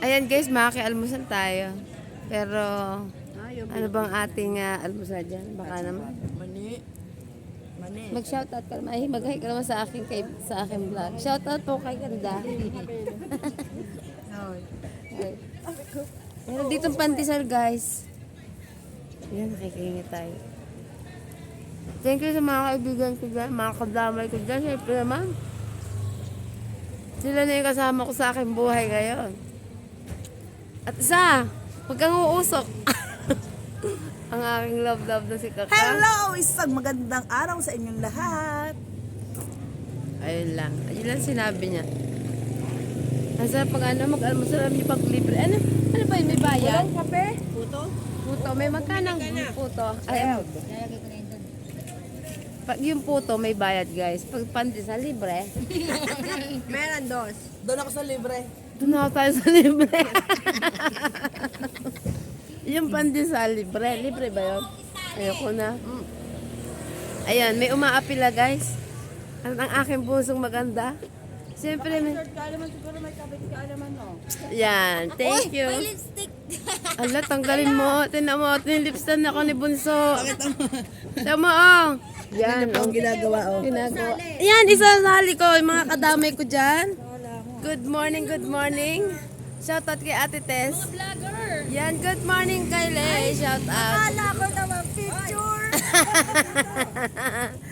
Ayan guys, makialmusal tayo. Pero, ano bang ating ah, almusal dyan? Baka naman. Mani. Mani. Mag-shoutout ka naman. Ay, mag-hi ka naman sa akin, kay, sa aking vlog. Shoutout po kay Ganda. Meron ditong pantisal guys. Yan, nakikihingi tayo. Thank you sa mga kaibigan ko dyan, mga kadamay ko dyan. Siyempre naman. Sila na yung kasama ko sa aking buhay ngayon. At isa, huwag kang uusok. Ang aking love-love na si Kaka. Hello! Isang magandang araw sa inyong lahat. Ayun lang. Ayun lang sinabi niya. Sarap pag ano, mag-almusal kami pag libre. Ano, ano ba yun? May bayad? kape? Puto? Puto. May magkanang puto. Ay, pag yung puto, may bayad guys. Pag pandesal, libre. Meron dos. Doon ako sa libre. Doon ako tayo sa libre. yung pandesal, libre. Libre ba yun? Ayoko na. Ayan, may umaapila guys. Ang, ang aking pusong maganda. Siyempre, may... Siguro may kabit kaalaman no. Yan, thank you. May lipstick. Ala, tanggalin mo. Tinan mo, nilipstan ako ni Bunso. Mo, oh. Yan, oh. Ang ginagawa oh. Ginagawa. Yan, isasali ko yung mga kadamay ko dyan. Good morning, good morning. Shout out kay Ate Tess. Vlogger. Yan, good morning kay Le. Shout out. Kala ko naman picture.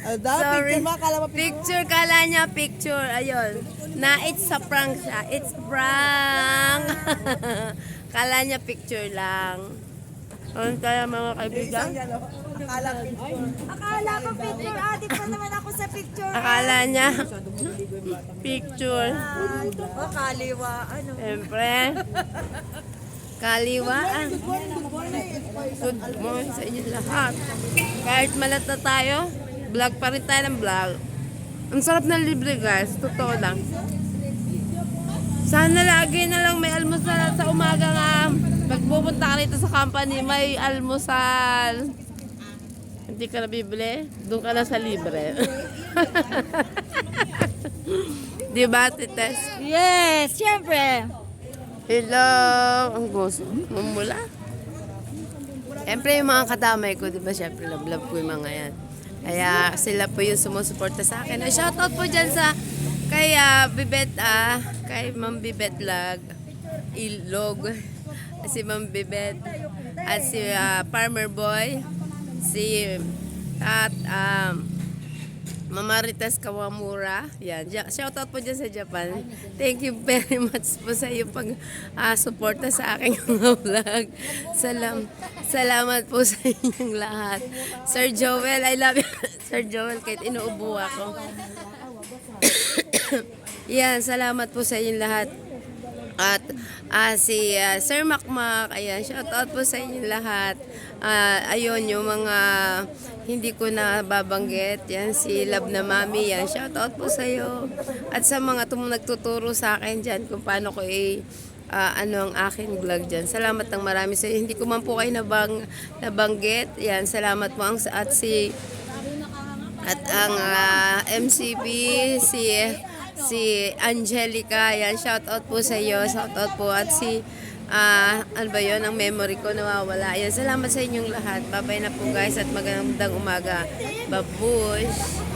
Ano? Sorry. Picture mo, akala mo picture. Picture, kala niya picture. Ayun. Na it's sa prank siya. It's prank. kala niya picture lang. Ano kaya mga kaibigan? Oh. Akala picture. Akala ko picture. Adik pa naman ako sa picture. Akala niya picture. O kaliwa. Ano? Siyempre. Kaliwaan. Good morning sa inyo lahat. Kahit malat na tayo, vlog pa rin tayo ng vlog. Ang sarap ng libre guys, totoo lang. Sana lagi na lang may almusal sa umaga nga. Pag pupunta ka rito sa company, may almusal. Hindi ka na bibili, doon ka na sa libre. Di ba, Tites? Yes, syempre. Hello! Ang gusto. Mamula. Siyempre yung mga kadamay ko, di ba? Siyempre, love-love ko yung mga yan. Kaya sila po yung sumusuporta sa akin. Ay, shoutout po dyan sa kay ah, Bibet, ah, kay Ma'am Bibet Lag, Ilog, si Ma'am Bibet, at si ah, Farmer Boy, si at um, Mama Ritas Kawamura. Yan. Ja- Shoutout po dyan sa Japan. Thank you very much po sa iyo pag ah, suporta sa aking mga vlog. Salam, salamat po sa inyong lahat. Sir Joel, I love you. Sir Joel, kahit inuubo ako. Yan, salamat po sa inyong lahat. At ah, si ah, Sir Makmak, ayan, shout out po sa inyo lahat. Ah, ayun, yung mga hindi ko na babanggit, yan, si Love na Mami, yan, shout out po sa iyo. At sa mga tum nagtuturo sa akin dyan kung paano ko i ah, ano ang aking vlog dyan. Salamat ng marami sa. Hindi ko man po kayo nabang, nabanggit. Yan, salamat po ang at si at ang ah, MCP, si si Angelica, yan, shout out po sa iyo, shout out po at si ah ano ba yun, ang memory ko nawawala. Yan, salamat sa inyong lahat. Babay na po guys at magandang umaga. Babush!